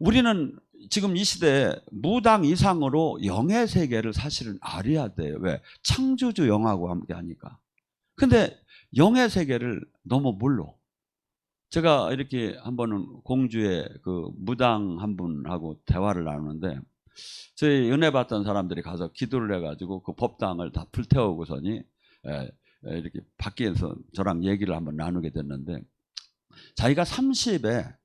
우리는 지금 이 시대에 무당 이상으로 영의 세계를 사실은 알아야 돼요. 왜? 창조주 영하고 함께 하니까. 근데 영의 세계를 너무 몰라. 제가 이렇게 한 번은 공주의 그 무당 한 분하고 대화를 나누는데 저희 은혜 받던 사람들이 가서 기도를 해가지고 그 법당을 다 불태우고서니 에, 에, 이렇게 밖에서 저랑 얘기를 한번 나누게 됐는데 자기가 30에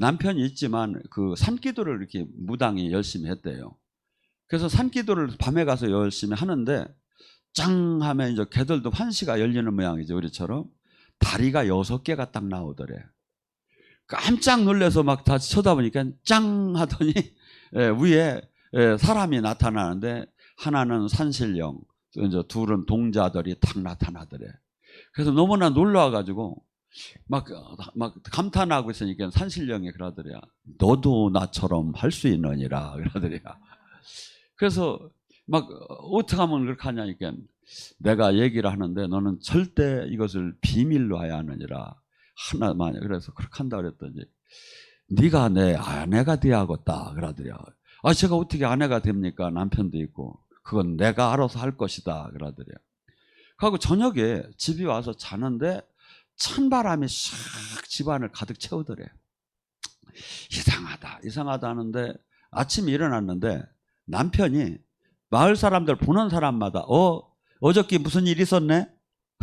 남편이 있지만 그 산기도를 이렇게 무당이 열심히 했대요. 그래서 산기도를 밤에 가서 열심히 하는데 짱 하면 이제 개들도 환시가 열리는 모양이죠 우리처럼 다리가 여섯 개가 딱 나오더래. 깜짝 놀래서 막 다 쳐다보니까 짱 하더니 예, 위에 예, 사람이 나타나는데 하나는 산신령, 이제 둘은 동자들이 탁 나타나더래. 그래서 너무나 놀라워가지고 막, 막 감탄하고 있으니까 산신령이 그러더래요. 너도 나처럼 할 수 있느니라 그러더래요. 그래서 막 어떻게 하면 그렇게 하냐니까 내가 얘기를 하는데 너는 절대 이것을 비밀로 해야 하느니라 하나만 그래서 그렇게 한다 그랬더니 네가 내 아내가 돼야겠다 그러더래요. 아 제가 어떻게 아내가 됩니까? 남편도 있고 그건 내가 알아서 할 것이다 그러더래요. 그리고 저녁에 집에 와서 자는데 찬바람이 싹 집안을 가득 채우더래. 이상하다, 이상하다 하는데 아침에 일어났는데 남편이 마을 사람들 보는 사람마다 어 어저께 무슨 일 있었네?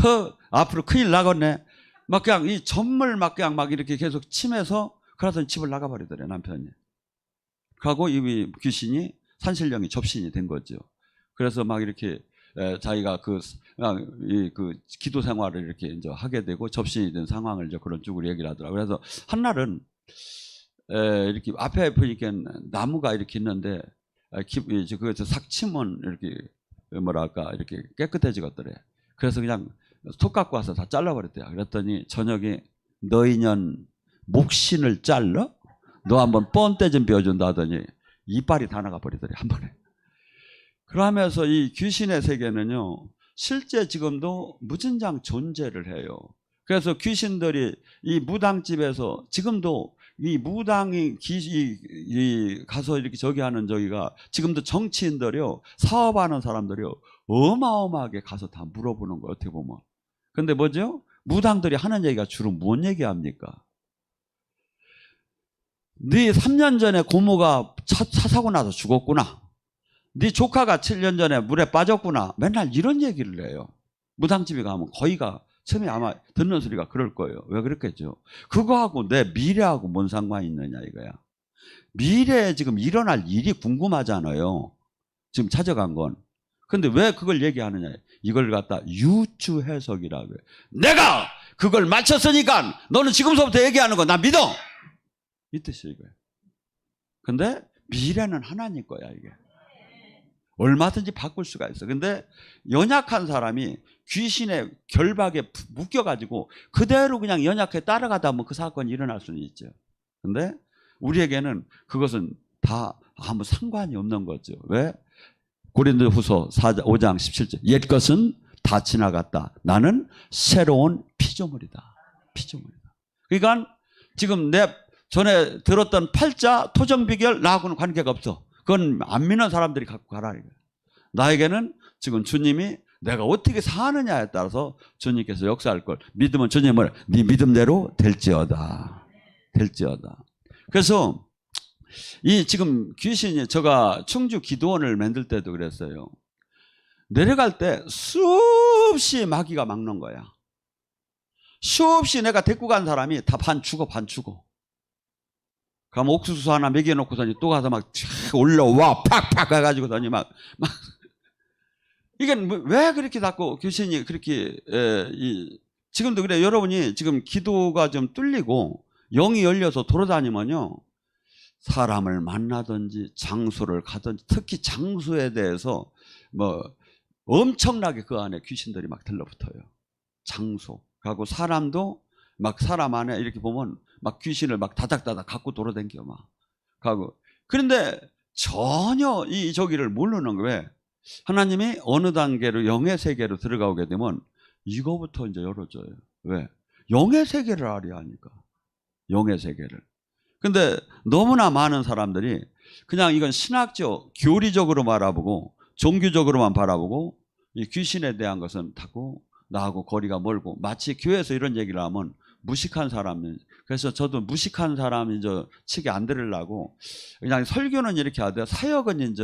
허 앞으로 큰일 나겠네. 막 그냥 이 전물 막 그냥 막 이렇게 계속 치면서 그러더니 집을 나가버리더래 남편이. 하고 이 귀신이 산신령이 접신이 된 거죠. 그래서 막 이렇게 에, 자기가 그, 이, 그 기도 생활을 이렇게 이제 하게 되고 접신이 된 상황을 이제 그런 쪽으로 얘기를 하더라고요. 그래서 한날은 에, 이렇게 앞에 보니까 나무가 이렇게 있는데 이제 그삭 치면 이렇게 뭐랄까 이렇게 깨끗해지겠더래. 그래서 그냥 톱 갖고 와서 다 잘라버렸대요. 그랬더니 저녁에 너 인연 목신을 잘라? 너 한번 뻔때 좀 비워준다 하더니 이빨이 다 나가 버리더래 한 번에. 그러면서 이 귀신의 세계는요 실제 지금도 무진장 존재를 해요. 그래서 귀신들이 이 무당집에서 지금도 이 무당이 기, 이, 이 가서 이렇게 저기 하는 저기가 지금도 정치인들이요 사업하는 사람들이요 어마어마하게 가서 다 물어보는 거예요 어떻게 보면. 근데 뭐죠? 무당들이 하는 얘기가 주로 뭔 얘기합니까? 네 3년 전에 고모가 차, 차 사고 나서 죽었구나. 네 조카가 7년 전에 물에 빠졌구나. 맨날 이런 얘기를 해요. 무당집에 가면 거의가 처음에 아마 듣는 소리가 그럴 거예요. 왜 그랬겠죠? 그거하고 내 미래하고 뭔 상관이 있느냐 이거야. 미래에 지금 일어날 일이 궁금하잖아요. 지금 찾아간 건. 근데 왜 그걸 얘기하느냐. 이걸 갖다 유추 해석이라고 해요. 내가 그걸 맞췄으니까 너는 지금서부터 얘기하는 거 나 믿어. 이 뜻이에요, 이거예요. 근데 미래는 하나님 거야, 이게. 얼마든지 바꿀 수가 있어. 근데 연약한 사람이 귀신의 결박에 묶여가지고 그대로 그냥 연약해 따라가다 보면 그 사건이 일어날 수는 있죠. 근데 우리에게는 그것은 다 아무 상관이 없는 거죠. 왜? 고린도 후서 5장 17절. 옛 것은 다 지나갔다. 나는 새로운 피조물이다. 피조물이다. 그러니까 지금 내 전에 들었던 팔자 토정비결 나하고는 관계가 없어. 그건 안 믿는 사람들이 갖고 가라. 나에게는 지금 주님이 내가 어떻게 사느냐에 따라서 주님께서 역사할 걸 믿으면 주님을 네 믿음대로 될지어다. 될지어다. 그래서 이 지금 귀신이 제가 충주 기도원을 만들 때도 그랬어요. 내려갈 때 수없이 마귀가 막는 거야. 수없이 내가 데리고 간 사람이 다 반 죽어 반 죽어. 그럼 옥수수 하나 먹여놓고서니 또 가서 막촥 올라와 팍팍 해가지고서니 막, 막. 이게 뭐왜 그렇게 자꾸 귀신이 그렇게 에, 이, 지금도 그래 여러분이 지금 기도가 좀 뚫리고 영이 열려서 돌아다니면요. 사람을 만나든지 장소를 가든지 특히 장소에 대해서 뭐 엄청나게 그 안에 귀신들이 막 들러붙어요. 장소. 하고 사람도 막 사람 안에 이렇게 보면 막 귀신을 막 다닥다닥 갖고 돌아다녀 막 가고. 그런데 전혀 이 저기를 모르는 거왜? 하나님이 어느 단계로 영의 세계로 들어가게 되면 이거부터 이제 열어줘요. 왜? 영의 세계를 알아야 하니까. 영의 세계를. 근데 너무나 많은 사람들이 그냥 이건 신학적, 교리적으로 바라보고 종교적으로만 바라보고 이 귀신에 대한 것은 자꾸 나하고 거리가 멀고 마치 교회에서 이런 얘기를 하면 무식한 사람이 그래서 저도 무식한 사람이 이제 치게 안 들으려고 그냥 설교는 이렇게 하되 사역은 이제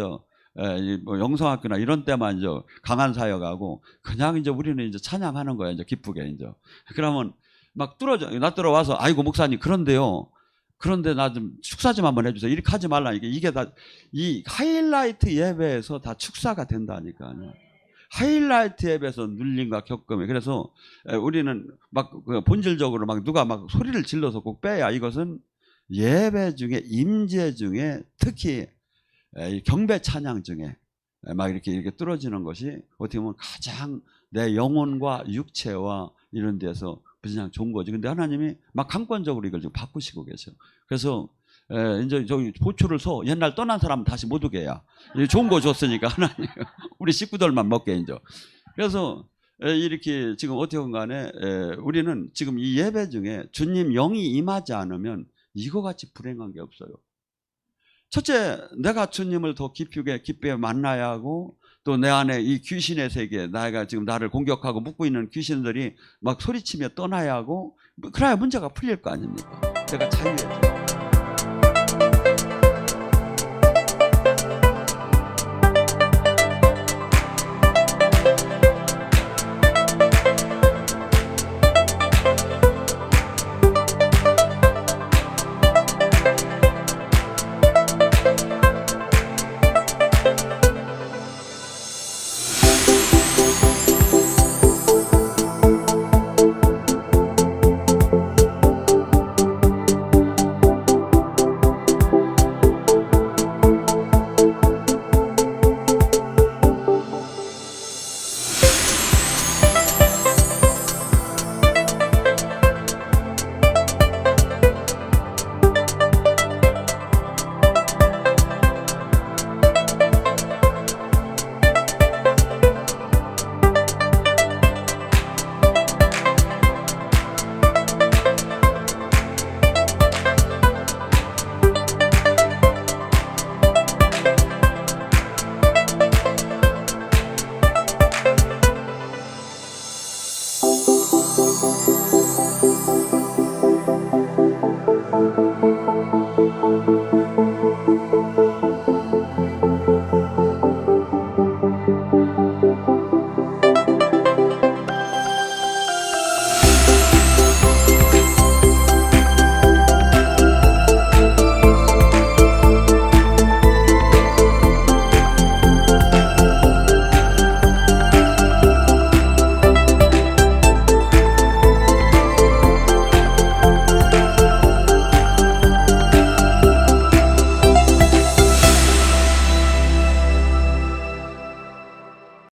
에, 이뭐 영성학교나 이런 때만 이제 강한 사역하고 그냥 이제 우리는 이제 찬양하는 거예요 이제 기쁘게 이제. 그러면 막 뚫어져 나 들어와서 아이고 목사님 그런데요. 그런데 나 좀 축사 좀 한번 해주세요. 이렇게 하지 말라 이게 이게 다 이 하이라이트 예배에서 다 축사가 된다니까요. 하이라이트 앱에서 눌림과 겪음이 그래서 에, 우리는 막그 본질적으로 막 누가 막 소리를 질러서 꼭 빼야 이것은 예배 중에 임재 중에 특히 경배 찬양 중에 에, 막 이렇게 이렇게 뚫어지는 것이 어떻게 보면 가장 내 영혼과 육체와 이런 데서 그냥 좋은 거지. 근데 하나님이 막 강권적으로 이걸 지금 바꾸시고 계세요. 그래서 에, 이제 저기 보초를 서 옛날 떠난 사람 다시 못 오게 해야 이 좋은 거 줬으니까 하나님 우리 식구들만 먹게 이제 그래서 에, 이렇게 지금 어떻게 간에 에, 우리는 지금 이 예배 중에 주님 영이 임하지 않으면 이거 같이 불행한 게 없어요. 첫째, 내가 주님을 더 깊게 깊게 만나야 하고 또 내 안에 이 귀신의 세계, 나가 지금 나를 공격하고 묶고 있는 귀신들이 막 소리치며 떠나야 하고 뭐 그래야 문제가 풀릴 거 아닙니까? 내가 자유해져.